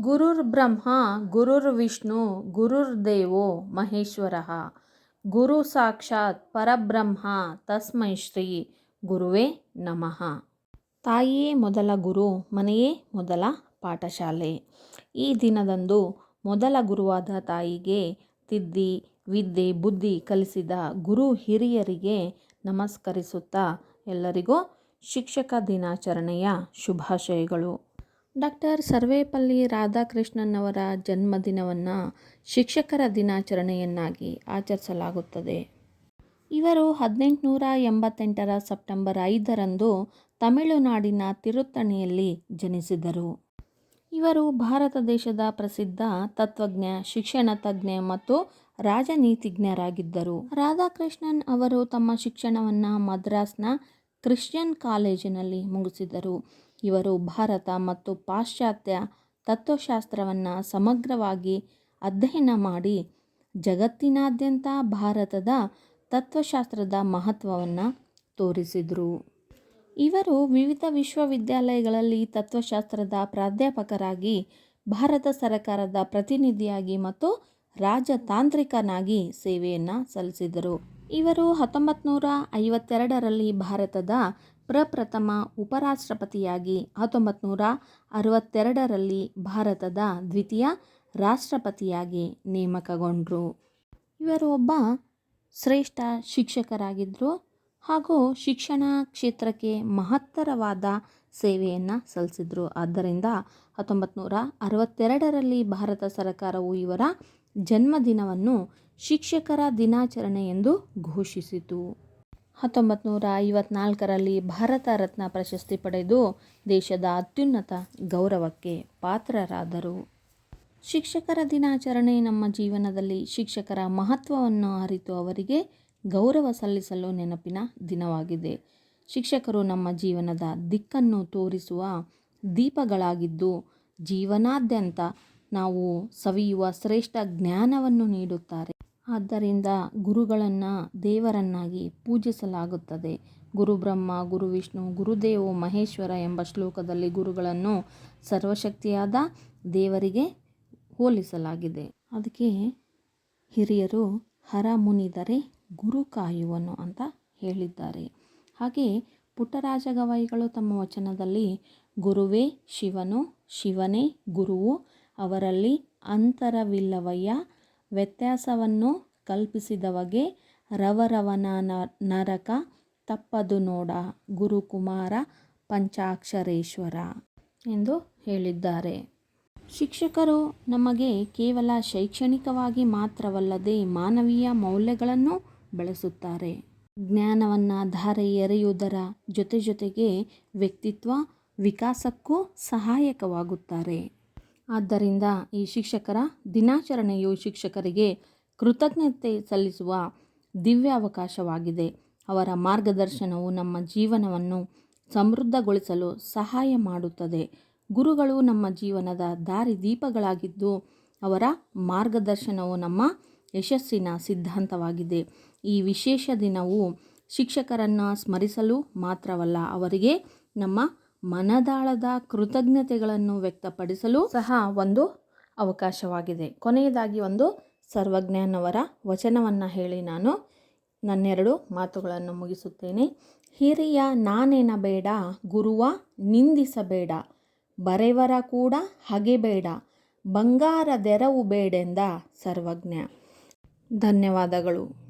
ಗುರುರ್ಬ್ರಹ್ಮ ಗುರುರ್ ದೇವೋ ಮಹೇಶ್ವರ. ಗುರು ಸಾಕ್ಷಾತ್ ಪರಬ್ರಹ್ಮ ತಸ್ಮೈ ಶ್ರೀ ಗುರುವೇ ನಮಃ. ತಾಯಿಯೇ ಮೊದಲ ಗುರು, ಮನೆಯೇ ಮೊದಲ ಪಾಠಶಾಲೆ. ಈ ದಿನದಂದು ಮೊದಲ ಗುರುವಾದ ತಾಯಿಗೆ ತಿದ್ದಿ ವಿದ್ಯೆ ಬುದ್ಧಿ ಕಲಿಸಿದ ಗುರು ಹಿರಿಯರಿಗೆ ನಮಸ್ಕರಿಸುತ್ತಾ ಎಲ್ಲರಿಗೂ ಶಿಕ್ಷಕ ದಿನಾಚರಣೆಯ ಶುಭಾಶಯಗಳು. ಡಾಕ್ಟರ್ ಸರ್ವೇಪಲ್ಲಿ ರಾಧಾಕೃಷ್ಣನ್ನವರ ಜನ್ಮದಿನವನ್ನು ಶಿಕ್ಷಕರ ದಿನಾಚರಣೆಯನ್ನಾಗಿ ಆಚರಿಸಲಾಗುತ್ತದೆ. ಇವರು ಹದಿನೆಂಟುನೂರ ಎಂಬತ್ತೆಂಟರ ಸೆಪ್ಟೆಂಬರ್ ಐದರಂದು ತಮಿಳುನಾಡಿನ ತಿರುತ್ತಣಿಯಲ್ಲಿ ಜನಿಸಿದರು. ಇವರು ಭಾರತ ದೇಶದ ಪ್ರಸಿದ್ಧ ತತ್ವಜ್ಞ, ಶಿಕ್ಷಣ ತಜ್ಞ ಮತ್ತು ರಾಜನೀತಿಜ್ಞರಾಗಿದ್ದರು. ರಾಧಾಕೃಷ್ಣನ್ ಅವರು ತಮ್ಮ ಶಿಕ್ಷಣವನ್ನು ಮದ್ರಾಸ್ನ ಕ್ರಿಶ್ಚಿಯನ್ ಕಾಲೇಜಿನಲ್ಲಿ ಮುಗಿಸಿದರು. ಇವರು ಭಾರತ ಮತ್ತು ಪಾಶ್ಚಾತ್ಯ ತತ್ವಶಾಸ್ತ್ರವನ್ನು ಸಮಗ್ರವಾಗಿ ಅಧ್ಯಯನ ಮಾಡಿ ಜಗತ್ತಿನಾದ್ಯಂತ ಭಾರತದ ತತ್ವಶಾಸ್ತ್ರದ ಮಹತ್ವವನ್ನು ತೋರಿಸಿದರು. ಇವರು ವಿವಿಧ ವಿಶ್ವವಿದ್ಯಾಲಯಗಳಲ್ಲಿ ತತ್ವಶಾಸ್ತ್ರದ ಪ್ರಾಧ್ಯಾಪಕರಾಗಿ, ಭಾರತ ಸರ್ಕಾರದ ಪ್ರತಿನಿಧಿಯಾಗಿ ಮತ್ತು ರಾಜತಾಂತ್ರಿಕನಾಗಿ ಸೇವೆಯನ್ನು ಸಲ್ಲಿಸಿದರು. ಇವರು ಹತ್ತೊಂಬತ್ತು ನೂರ ಐವತ್ತೆರಡರಲ್ಲಿ ಭಾರತದ ಪ್ರಪ್ರಥಮ ಉಪರಾಷ್ಟ್ರಪತಿಯಾಗಿ ಹತ್ತೊಂಬತ್ತು ನೂರ ಅರವತ್ತೆರಡರಲ್ಲಿ ಭಾರತದ ದ್ವಿತೀಯ ರಾಷ್ಟ್ರಪತಿಯಾಗಿ ನೇಮಕಗೊಂಡರು. ಇವರು ಒಬ್ಬ ಶ್ರೇಷ್ಠ ಶಿಕ್ಷಕರಾಗಿದ್ದರು ಹಾಗೂ ಶಿಕ್ಷಣ ಕ್ಷೇತ್ರಕ್ಕೆ ಮಹತ್ತರವಾದ ಸೇವೆಯನ್ನು ಸಲ್ಲಿಸಿದ್ರು. ಆದ್ದರಿಂದ ಹತ್ತೊಂಬತ್ತು ನೂರ ಅರವತ್ತೆರಡರಲ್ಲಿ ಭಾರತ ಸರ್ಕಾರವು ಇವರ ಜನ್ಮದಿನವನ್ನು ಶಿಕ್ಷಕರ ದಿನಾಚರಣೆ ಎಂದು ಘೋಷಿಸಿತು. ಹತ್ತೊಂಬತ್ತು ನೂರ ಐವತ್ನಾಲ್ಕರಲ್ಲಿ ಭಾರತ ರತ್ನ ಪ್ರಶಸ್ತಿ ಪಡೆದು ದೇಶದ ಅತ್ಯುನ್ನತ ಗೌರವಕ್ಕೆ ಪಾತ್ರರಾದರು. ಶಿಕ್ಷಕರ ದಿನಾಚರಣೆ ನಮ್ಮ ಜೀವನದಲ್ಲಿ ಶಿಕ್ಷಕರ ಮಹತ್ವವನ್ನು ಅರಿತು ಅವರಿಗೆ ಗೌರವ ಸಲ್ಲಿಸಲು ನೆನಪಿನ ದಿನವಾಗಿದೆ. ಶಿಕ್ಷಕರು ನಮ್ಮ ಜೀವನದ ದಿಕ್ಕನ್ನು ತೋರಿಸುವ ದೀಪಗಳಾಗಿದ್ದು, ಜೀವನಾದ್ಯಂತ ನಾವು ಸವಿಯುವ ಶ್ರೇಷ್ಠ ಜ್ಞಾನವನ್ನು ನೀಡುತ್ತಾರೆ. ಆದ್ದರಿಂದ ಗುರುಗಳನ್ನು ದೇವರನ್ನಾಗಿ ಪೂಜಿಸಲಾಗುತ್ತದೆ. ಗುರು ಬ್ರಹ್ಮ, ಗುರು ವಿಷ್ಣು ಗುರುದೇವೋ ಮಹೇಶ್ವರ ಎಂಬ ಶ್ಲೋಕದಲ್ಲಿ ಗುರುಗಳನ್ನು ಸರ್ವಶಕ್ತಿಯಾದ ದೇವರಿಗೆ ಹೋಲಿಸಲಾಗಿದೆ. ಅದಕ್ಕೆ ಹಿರಿಯರು ಹರ ಮುನಿದರೆ ಗುರು ಕಾಯುವನು ಅಂತ ಹೇಳಿದ್ದಾರೆ. ಹಾಗೆ ಪುಟ್ಟರಾಜ ಗವಾಯಿಗಳು ತಮ್ಮ ವಚನದಲ್ಲಿ ಗುರುವೇ ಶಿವನು, ಶಿವನೇ ಗುರುವು, ಅವರಲ್ಲಿ ಅಂತರವಿಲ್ಲವಯ್ಯ ವ್ಯತ್ಯಾಸವನ್ನು ಕಲ್ಪಿಸಿದವಗೆ ರವರವನ ನರಕ ತಪ್ಪದು ನೋಡ ಗುರುಕುಮಾರ ಪಂಚಾಕ್ಷರೇಶ್ವರ ಎಂದು ಹೇಳಿದ್ದಾರೆ. ಶಿಕ್ಷಕರು ನಮಗೆ ಕೇವಲ ಶೈಕ್ಷಣಿಕವಾಗಿ ಮಾತ್ರವಲ್ಲದೆ ಮಾನವೀಯ ಮೌಲ್ಯಗಳನ್ನು ಬೆಳೆಸುತ್ತಾರೆ. ಜ್ಞಾನವನ್ನು ಧಾರೆ ಎರೆಯುವುದರ ಜೊತೆ ಜೊತೆಗೆ ವ್ಯಕ್ತಿತ್ವ ವಿಕಾಸಕ್ಕೂ ಸಹಾಯಕವಾಗುತ್ತಾರೆ. ಆದ್ದರಿಂದ ಈ ಶಿಕ್ಷಕರ ದಿನಾಚರಣೆಯು ಶಿಕ್ಷಕರಿಗೆ ಕೃತಜ್ಞತೆ ಸಲ್ಲಿಸುವ ದಿವ್ಯ ಅವಕಾಶವಾಗಿದೆ ಅವರ ಮಾರ್ಗದರ್ಶನವು ನಮ್ಮ ಜೀವನವನ್ನು ಸಮೃದ್ಧಗೊಳಿಸಲು ಸಹಾಯ ಮಾಡುತ್ತದೆ. ಗುರುಗಳು ನಮ್ಮ ಜೀವನದ ದಾರಿ ದೀಪಗಳಾಗಿದ್ದು ಅವರ ಮಾರ್ಗದರ್ಶನವು ನಮ್ಮ ಯಶಸ್ಸಿನ ಸಿದ್ಧಾಂತವಾಗಿದೆ. ಈ ವಿಶೇಷ ದಿನವು ಶಿಕ್ಷಕರನ್ನು ಸ್ಮರಿಸಲು ಮಾತ್ರವಲ್ಲ, ಅವರಿಗೆ ನಮ್ಮ ಮನದಾಳದ ಕೃತಜ್ಞತೆಗಳನ್ನು ವ್ಯಕ್ತಪಡಿಸಲು ಸಹ ಒಂದು ಅವಕಾಶವಾಗಿದೆ. ಕೊನೆಯದಾಗಿ ಒಂದು ಸರ್ವಜ್ಞನವರ ವಚನವನ್ನು ಹೇಳಿ ನಾನು ನನ್ನೆರಡು ಮಾತುಗಳನ್ನು ಮುಗಿಸುತ್ತೇನೆ. ಹಿರಿಯ ನಾನೇನಬೇಡ, ಗುರುವ ನಿಂದಿಸಬೇಡ, ಬರೆವರ ಕೂಡ ಹಗೆಬೇಡ ಬಂಗಾರದೆರವು ಬೇಡೆಂದ ಸರ್ವಜ್ಞ. ಧನ್ಯವಾದಗಳು.